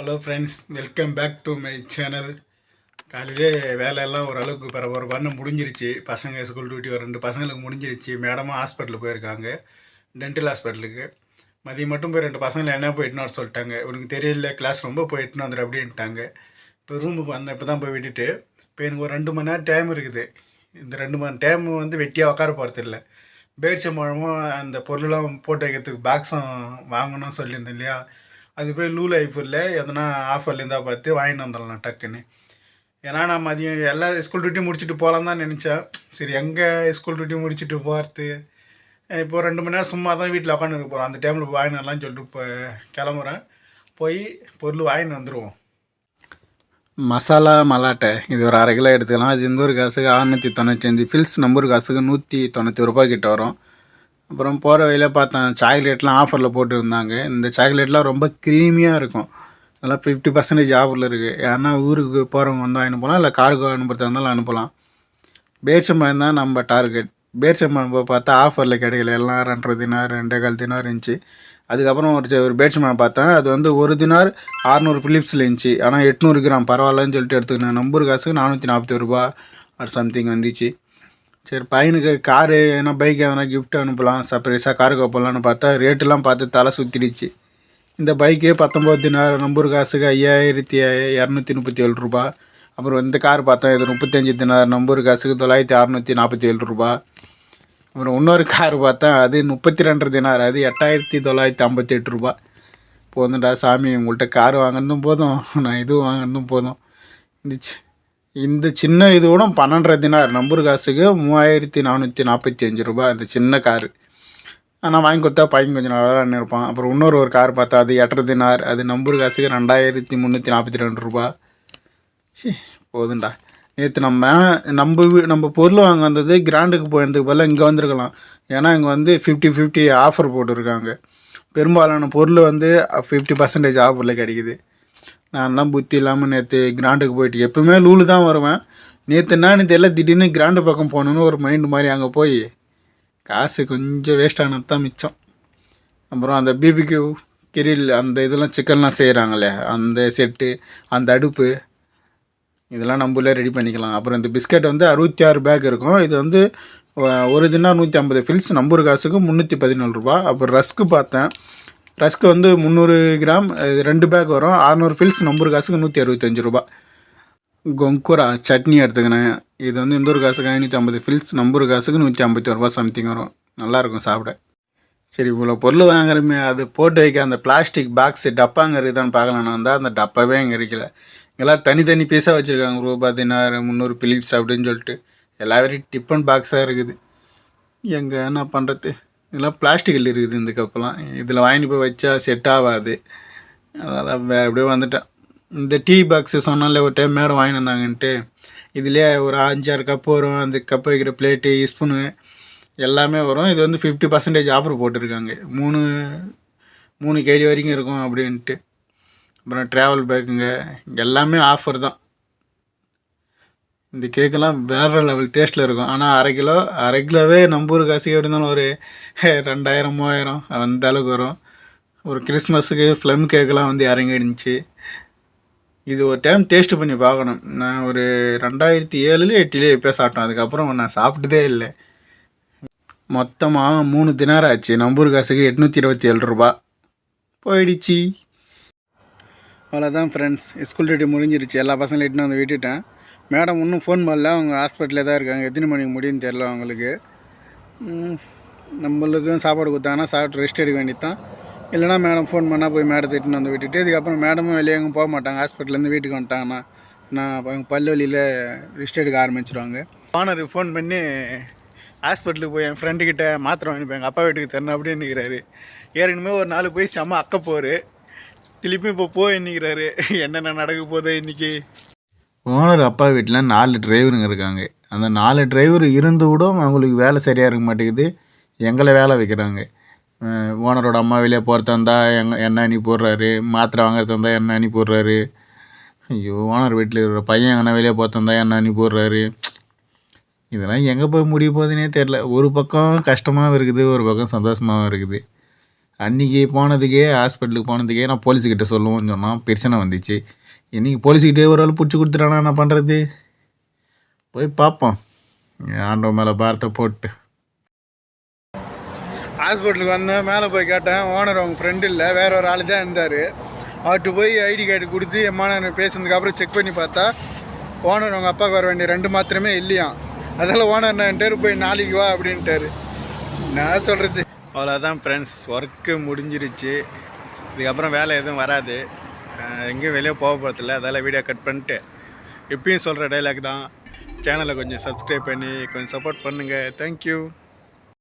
Hello friends welcome back to my channel காலையிலே வேலையெல்லாம் ஓரளவுக்கு பரபரப்பான முடிஞ்சிருச்சு. பசங்க ஸ்கூல் டியூட்டி ஒரு ரெண்டு பசங்களுக்கு முடிஞ்சிருச்சு. மேடமும் ஹாஸ்பிட்டலுக்கு போயிருக்காங்க. டென்டல் ஹாஸ்பிட்டலுக்கு மதியம் மட்டும் போய் ரெண்டு பசங்களை என்ன போயிட்டுன்னு வர சொல்லிட்டாங்க. உனக்கு தெரியல கிளாஸ் ரொம்ப போயிட்டுன்னு வந்துடு அப்படின்ட்டாங்க இப்போ ரூமுக்கு வந்தேன். இப்போ தான் போய் விட்டுட்டு இப்போ எனக்கு ஒரு ரெண்டு மணி நேரம் டைம் இருக்குது. இந்த ரெண்டு மணி டைம் வந்து வெட்டியாக உட்கார போகிறது இல்லை. பேரிச்சம்பழமும் அந்த பொருளெல்லாம் போட்டு வைக்கிறதுக்கு பாக்ஸும் வாங்கணும்னு சொல்லியிருந்தேன் இல்லையா? அது போய் லூ லைஃபில் எதனா ஆஃபரில் இருந்தால் பார்த்து வாங்கிட்டு வந்துடலாம் டக்குன்னு. ஏன்னா நான் மதியம் எல்லா ஸ்கூல் டியூட்டி முடிச்சுட்டு போகலாம் தான் நினச்சேன். சரி எங்கே ஸ்கூல் டியூட்டி முடிச்சுட்டு போகிறது இப்போ ரெண்டு மணி நேரம் சும்மா தான் வீட்டில் உட்காந்துருக்க போகிறோம் அந்த டைமில் வாங்கினலாம் சொல்லிட்டு இப்போ கிளம்புறேன். போய் பொருள் வாங்கிட்டு வந்துடுவோம் மசாலா மலாட்டை இது ஒரு அரை கிலோ எடுத்துக்கலாம். அது இந்த ஒரு காசுக்கு? ஆறநூற்றி தொண்ணூற்றி அஞ்சு ஃபில்ஸ் நம்பர் காசுக்கு நூற்றி தொண்ணூற்றி ரூபாய் கிட்ட வரும். அப்புறம் போகிற வழியில் பார்த்தேன் சாக்லேட்லாம் ஆஃபரில் போட்டுருந்தாங்க. இந்த சாக்லேட்லாம் ரொம்ப க்ரீமியாக இருக்கும். அதெல்லாம் ஃபிஃப்டி பர்சன்டேஜ் ஆஃபரில் இருக்குது யாருன்னா ஊருக்கு போகிறவங்க வந்தால் அனுப்பலாம் இல்லை காருக்கு அனுப்புறதா இருந்தாலும் அனுப்பலாம். பேர்ச்சம்பழம் தான் நம்ம டார்கெட் பேர்ச்சம்பழம் போய் பார்த்தா ஆஃபரில் கிடைக்கல. எல்லாம் ரெண்டரை தினார் ரெண்டே கால் தினார் இருந்துச்சு. அதுக்கப்புறம் ஒரு ஒரு பேட்ச்மேன் பார்த்தேன். அது வந்து ஒரு தினார் அறநூறு பிலிப்ஸில் இருந்துச்சு. ஆனால் எட்நூறு கிராம் பரவாயில்லன்னு சொல்லிட்டு எடுத்துக்கினேன். நம்பர் காசுக்கு நானூற்றி நாற்பத்தி ரூபா ஆர் சம்திங் வந்துச்சு. சரி பையனுக்கு காரு எதனா பைக் எதனா கிஃப்ட் அனுப்பலாம் சர்ப்ரைஸாக காருக்கு போகலான்னு பார்த்தா ரேட்டெல்லாம் பார்த்து தலை சுற்றிடுச்சு இந்த பைக்கே பத்தொம்போது தினார் நம்பர் காசுக்கு ஐயாயிரத்தி இரநூத்தி முப்பத்தி ஏழு ரூபா. அப்புறம் இந்த கார் பார்த்தா இது முப்பத்தஞ்சு தினார் நம்பர் காசுக்கு தொள்ளாயிரத்தி அறநூற்றி நாற்பத்தி ஏழு ரூபா. அப்புறம் இன்னொரு கார் பார்த்தா அது முப்பத்தி ரெண்டு தினார் அது எட்டாயிரத்தி தொள்ளாயிரத்தி ஐம்பத்தி எட்டு ரூபா. போதும்டா சாமி உங்கள்கிட்ட கார் வாங்கினதும் போதும் நான் இது வாங்கினதும் போதும். இந்த சி- இந்த சின்ன இது கூட பன்னெண்டரை தினார். நம்பர் காசுக்கு மூவாயிரத்தி நானூற்றி நாற்பத்தி அஞ்சு ரூபா அந்த சின்ன காரு. ஆனால் வாங்கி கொடுத்தா பையன் கொஞ்சம் நல்லா இருப்பான். அப்புறம் இன்னொரு ஒரு கார் பார்த்தா அது எட்டரை தினார். அது நம்பர் காசுக்கு ரெண்டாயிரத்தி முந்நூற்றி நாற்பத்தி ரெண்டு ரூபா போதுண்டா நேற்று நம்ம நம்ம வீ- நம்ம பொருள் வாங்க வந்தது கிராண்டுக்கு போயிருந்ததுக்கு பதிலாக இங்கே வந்திருக்கலாம். ஏன்னா இங்கே வந்து ஃபிஃப்டி ஃபிஃப்டி ஆஃபர் போட்டிருக்காங்க. பெரும்பாலான பொருள் வந்து ஃபிஃப்டி பர்சன்டேஜ் ஆஃபரில் கிடைக்குது. நான் தான் புத்தி இல்லாமல் நேற்று கிராண்டுக்கு போயிட்டு எப்பவுமே லூலு தான் வருவேன் நேற்று என்னன்னு தெரியல திடீர்னு கிராண்டு பக்கம் போகணுன்னு ஒரு மைண்டு மாதிரி அங்கே போய் காசு கொஞ்சம் வேஸ்ட் ஆனது தான் மிச்சம். அப்புறம் அந்த பிபிக்யூ கிரில் அந்த இதெல்லாம் சிக்கன்லாம் செய்கிறாங்களே அந்த செட்டு அந்த அடுப்பு இதெல்லாம் நம்மளே ரெடி பண்ணிக்கலாம். அப்புறம் இந்த பிஸ்கட் வந்து அறுபத்தி ஆறு பேக் இருக்கும். இது வந்து ஒரு தினம் நூற்றி ஐம்பது ஃபில்ஸ் நம்பர் காசுக்கு முந்நூற்றி பதினாலு ரூபா அப்புறம் ரஸ்க்கு பார்த்தேன். ரஸ்க்கு வந்து முந்நூறு கிராம் இது ரெண்டு பேக் வரும். அறநூறு ஃபில்ஸ் நம்பர் காசுக்கு நூற்றி அறுபத்தஞ்சு ரூபா. கொங்குரா சட்னி எடுத்துக்கினேன். இது வந்து இந்த ஒரு காசுக்கு? ஐநூற்றி ஐம்பது ஃபில்ஸ் நம்பர் காசுக்கு நூற்றி ஐம்பத்தி ரூபா சம்திங் வரும். நல்லாயிருக்கும் சாப்பிட. சரி இவ்வளோ பொருள் வாங்குறமே அது போட்டு வைக்க அந்த பிளாஸ்டிக் பாக்ஸு டப்பாங்க இருக்குதான்னு பார்க்கலான்னு வந்தால் அந்த டப்பாவே அங்கே இருக்கல. இங்கெல்லாம் தனித்தனி பீஸாக வச்சுருக்காங்க. ரூபா பதினாறு முந்நூறு பிலிப்ஸ் அப்படின்னு சொல்லிட்டு. எல்லா வெறும் டிஃபன் பாக்ஸாக இருக்குது. எங்கே என்ன பண்ணுறது இதெல்லாம் பிளாஸ்டிக்கில் இருக்குது இந்த கப்பெல்லாம். இதில் வாங்கிட்டு போய் வச்சா செட் ஆகாது. அதெல்லாம் வே அப்படியே வந்துட்டேன். இந்த டீ பாக்ஸு சொன்னாலே ஒரு டைம் மேடம் வாங்கிட்டு வந்தாங்கன்ட்டு. இதுலேயே ஒரு அஞ்சாறு கப்பு வரும். அந்த கப்பு வைக்கிற பிளேட்டு ஸ்பூனு எல்லாமே வரும். இது வந்து ஃபிஃப்டி பர்சன்டேஜ் ஆஃபர் போட்டிருக்காங்க. மூணு மூணு கேடி வரைக்கும் இருக்கும் அப்படின்ட்டு. அப்புறம் ட்ராவல் பேக்குங்க எல்லாமே ஆஃபர் தான். இந்த கேக்கெல்லாம் வேறு லெவல் டேஸ்ட்டில் இருக்கும். ஆனால் அரை கிலோ அரை கிலோவே நம்ம ஊர் காசுக்கு எப்படி இருந்தாலும் ஒரு ரெண்டாயிரம் மூவாயிரம் அந்த அளவுக்கு வரும். ஒரு கிறிஸ்மஸுக்கு ஃப்ளம் கேக்கெல்லாம் வந்து இறங்கிடுச்சு. இது ஒரு டைம் டேஸ்ட் பண்ணி பார்க்கணும். நான் ஒரு ரெண்டாயிரத்தி ஏழுல எட்டுலேயே எப்போ சாப்பிட்டேன். அதுக்கப்புறம் நான் சாப்பிட்டதே இல்லை. மொத்தமாக மூணு தினார் ஆச்சு. நம்பூர் காசுக்கு எட்நூற்றி இருபத்தி ஏழு ரூபா. போயிடுச்சு. அவ்வளோதான் ஃப்ரெண்ட்ஸ் ஸ்கூல் டியூட்டி முடிஞ்சிருச்சு. எல்லா பசங்களும் எட்டுன்னு வந்து விட்டுட்டேன். மேடம் இன்னும் ஃபோன் பண்ணல. அவங்க ஹாஸ்பிட்டலில் தான் இருக்காங்க. எத்தனை மணிக்கு முடியும்னு தெரில அவங்களுக்கு. நம்மளுக்கும் சாப்பாடு கொடுத்தாங்கன்னா சாப்பிட்டு ரெஸ்ட் எடுக்க வேண்டியது தான் இல்லைனா மேடம் ஃபோன் பண்ணால் போய் மேடத்தை இட்டுன்னு வந்து விட்டுட்டு இதுக்கப்புறம் மேடமும் வெளியே எங்கேயும் போக மாட்டாங்க. ஹாஸ்பிட்டல்லேருந்து வீட்டுக்கு வந்துட்டாங்கன்னா நான் அவங்க வலியில் ரெஸ்ட் எடுக்க ஆரம்பிச்சிருவாங்க. ஓனர் ஃபோன் பண்ணி ஹாஸ்பிட்டலுக்கு போய் என் ஃப்ரெண்டுக்கிட்ட மாத்திரை வாங்கிப்பேன் எங்கள் அப்பா வீட்டுக்கு தரணும் அப்படின்னு நிற்கிறாரு ஏற்கனவே ஒரு நாள் போய் செம்ம அக்க போர் திருப்பியும் இப்போ போய் நிற்கிறாரு என்னென்ன நடக்க போதோ இன்றைக்கி ஓனர் அப்பா வீட்டில் நாலு டிரைவருங்க இருக்காங்க. அந்த நாலு டிரைவர் இருந்து கூட அவங்களுக்கு வேலை சரியாக இருக்க மாட்டேங்குது. எங்களை வேலை வைக்கிறாங்க. ஓனரோட அம்மா வெளியே போகிறதா இருந்தால் எங்க என்ன அனுப்பி போடுறாரு மாத்திரை வாங்குறதா இருந்தால் என்ன அனுப்பி போடுறாரு ஐயோ ஓனர் வீட்டில் இருக்கிற பையன் எங்கன்னா வெளியே போகிறதா இருந்தால் என்ன அனுப்பி போடுறாரு இதெல்லாம் எங்கே போய் முடிய போகுதுன்னே தெரில ஒரு பக்கம் கஷ்டமாகவும் இருக்குது ஒரு பக்கம் சந்தோஷமாகவும் இருக்குது. அன்றைக்கி போனதுக்கே ஹாஸ்பிட்டலுக்கு போனதுக்கே நான் போலீஸுக்கிட்ட சொல்லுவோம்னு சொன்னான் பிரச்சனை வந்துச்சு. இன்றைக்கி போலீஸுக்கிட்டே ஒரு ஆள் பிடிச்சி கொடுத்துட்டானா என்ன பண்ணுறது போய் பார்ப்போம். ஆண்டவன் மேலே பாரத்தை போட்டு. ஹாஸ்பிட்டலுக்கு வந்தேன் மேலே போய் கேட்டேன் ஓனர் அவங்க ஃப்ரெண்டு இல்லை வேற ஒரு ஆள் தான் இருந்தார். அவர்கிட்ட போய் ஐடி கார்டு கொடுத்து எம்மான பேசினதுக்கப்புறம் செக் பண்ணி பார்த்தா ஓனர் அவங்க அப்பாவுக்கு வர வேண்டிய ரெண்டு மாத்திரமே இல்லையாம். அதெல்லாம் ஓனர் என்கிட்ட போய் நாளைக்கு வா அப்படின்ட்டாரு. நான் சொல்கிறது அவ்வளோதான் ஃப்ரெண்ட்ஸ் ஒர்க்கு முடிஞ்சிருச்சு. இதுக்கப்புறம் வேலை எதுவும் வராது. எங்கேயும் வெளியே போக போகிறதில்ல அதால் வீடியோ கட் பண்ணிட்டு எப்பயும் சொல்கிற டைலாக் தான். சேனலை கொஞ்சம் சப்ஸ்கிரைப் பண்ணி கொஞ்சம் சப்போர்ட் பண்ணுங்கள் தேங்க்யூ